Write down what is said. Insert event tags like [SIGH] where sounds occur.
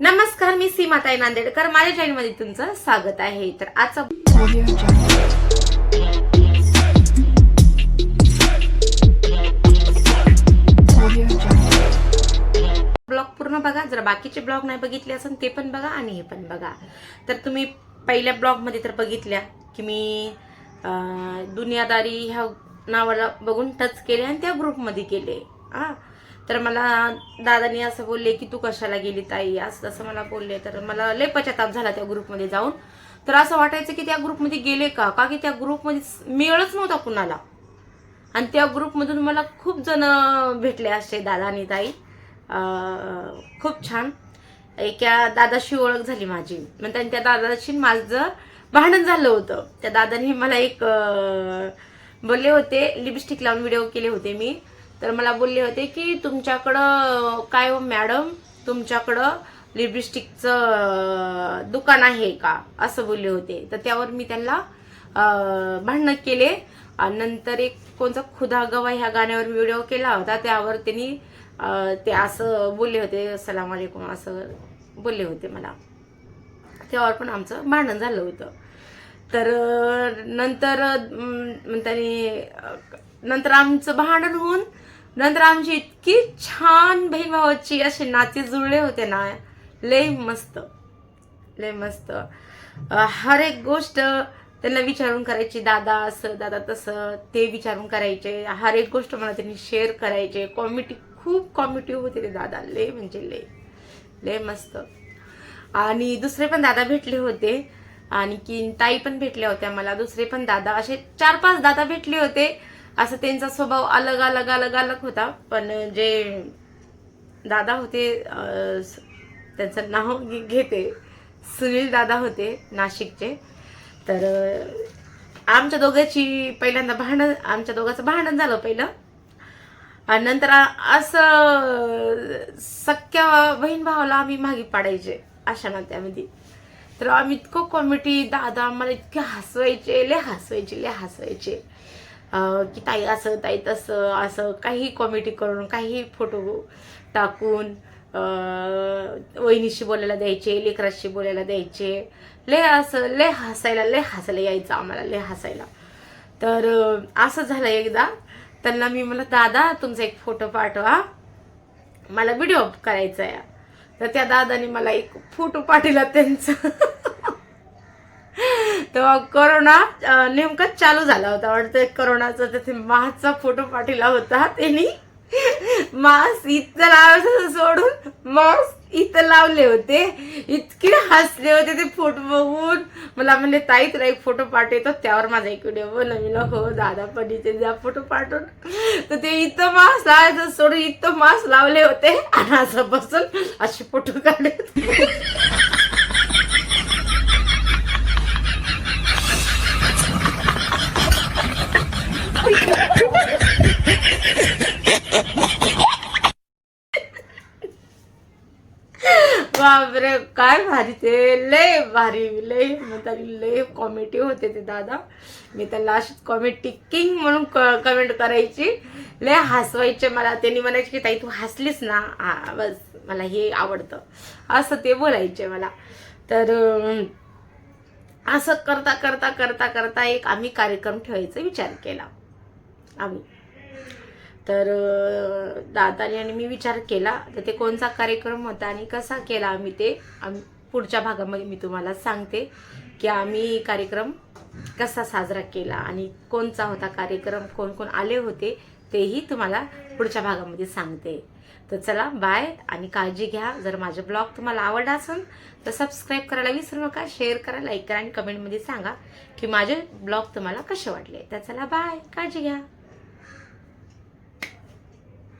नमस्कार मी सीमाताई नांदेडकर. माझ्या चॅनलमध्ये तुमचं स्वागत आहे. तर आजचा ब्लॉग पूर्ण बघा. जर बाकीचे ब्लॉग नाही बघितले असेल ते पण बघा आणि हे पण बघा. तर तुम्ही पहिल्या ब्लॉगमध्ये तर बघितल्या की मी दुनियादारी ह्या नावाला बघून टच केले आणि त्या ग्रुपमध्ये गेले. हा. तर मला दादानी असं बोलले की तू कशाला गेली ताई? असं तसं मला बोलले. तर मला लय पश्चाताप झाला त्या ग्रुपमध्ये जाऊन. तर असं वाटायचं की त्या ग्रुपमध्ये गेले का? का की त्या ग्रुपमध्ये मिळच नव्हता कुणाला. आणि त्या ग्रुपमधून मला खूप जण भेटले असे दादा आणि ताई. खूप छान. एका दादाशी ओळख झाली माझी. मग त्या त्या दादाशी माझं भांडण झालं होतं. त्या दादानी मला एक बोलले होते लिपस्टिक लावून व्हिडिओ केले होते मी. तर मला बोलले होते की तुमच्याकडं काय हो मॅडम? तुमच्याकडं लिपस्टिकचं दुकान आहे का? असं बोलले होते. तर त्यावर मी त्यांना भांडण भांडणं केले. नंतर एक कोणता खुदा गवा ह्या गाण्यावर व्हिडिओ केला होता. त्यावर त्यांनी ते असं बोलले होते सलाम वालेकुम असं बोलले होते मला. त्यावर पण आमचं भांडण झालं होतं. तर नंतर अं, त्यांनी नंतर आमचं भांडण होऊन नंतर आमची इतकी छान बहीण भावाची असे नाते जुळले होते ना. लय मस्त. लय मस्त. हर एक गोष्ट त्यांना विचारून करायची दादा असं दादा तसं ते विचारून करायचे. हर एक गोष्ट मला त्यांनी शेअर करायचे. कॉमेडी खूप कॉमेडी होते ते दादा. लय म्हणजे लय. लय मस्त. आणि दुसरे पण दादा भेटले होते. आणखीन ताई पण भेटल्या होत्या मला. दुसरे पण दादा. असे चार पाच दादा भेटले होते. असं त्यांचा स्वभाव अलग अलग अलग अलग होता. पण जे दादा होते त्यांचं नाव घेते. सुनील दादा होते नाशिकचे. तर आमच्या दोघांची पहिल्यांदा भांडण आमच्या दोघांचं भांडण झालं पहिलं. आणि नंतर असं सख्या बहीण भावाला आम्ही मागे पाडायचे अशा नात्यामध्ये तर आम्ही इतकं कॉमेडी दादा आम्हाला इतके हसवायचे लय हसवायचे लय हसवायचे. की ताई असं ताई तसं असं काही कॉमेडी करून काही फोटो टाकून वहिनीशी बोलायला द्यायचे लेकराशी बोलायला द्यायचे. लय असं लय हसायला लय हसायला यायचं आम्हाला लय हसायला. तर असं झालं एकदा. त्यांना मी म्हणलं दादा तुमचा एक फोटो पाठवा. मला व्हिडिओ करायचा आहे तर त्या दादाने मला एक फोटो पाठवला त्यांचा. [LAUGHS] तेव्हा करोना नेमकाच चालू झाला होता. वाटतं करोनाचा तिथे मास्कचा फोटो पाठवला होता. त्यांनी मास्क इथं लावायचं सोडून. मास्क इथं लावले होते. इतके हसले होते ते फोटो बघून. मला म्हणले ताई तुला एक फोटो पाठवतो. त्यावर माझा एक व्हिडिओ बनविला हो दादा पण इथे जा फोटो पाठवून. तर ते इथं मास्क लावायचं सोडून इथं मास्क लावले होते. आणि असं बसून असे फोटो काढले होते. बापरे काय भारी ते. लय भारी लय म्हणतात लय कॉमेडी होते ते दादा. मी तर लास्ट कॉमेडी किंग म्हणून कमेंट करायची. लय हसवायचे मला. त्यांनी म्हणायचे की ताई तू हसलीस ना? बस. मला हे आवडतं. असं ते बोलायचे मला. तर असं करता करता करता करता एक आम्ही कार्यक्रम ठेवायचा विचार केला. आम्ही. तर दादाने आणि मी विचार केला तर ते कोणता कार्यक्रम होता आणि कसा केला आम्ही ते आम्ही पुढच्या भागामध्ये मी तुम्हाला सांगते की आम्ही कार्यक्रम कसा साजरा केला आणि कोणचा होता कार्यक्रम कोण कोण आले होते तेही तुम्हाला पुढच्या भागामध्ये सांगते. तर चला बाय आणि काळजी घ्या. जर माझे ब्लॉग तुम्हाला आवडला असेल तर सबस्क्राईब करायला विसरू नका शेअर करा लाईक करा आणि कमेंटमध्ये सांगा की माझे ब्लॉग तुम्हाला कसे वाटले. तर चला बाय काळजी घ्या.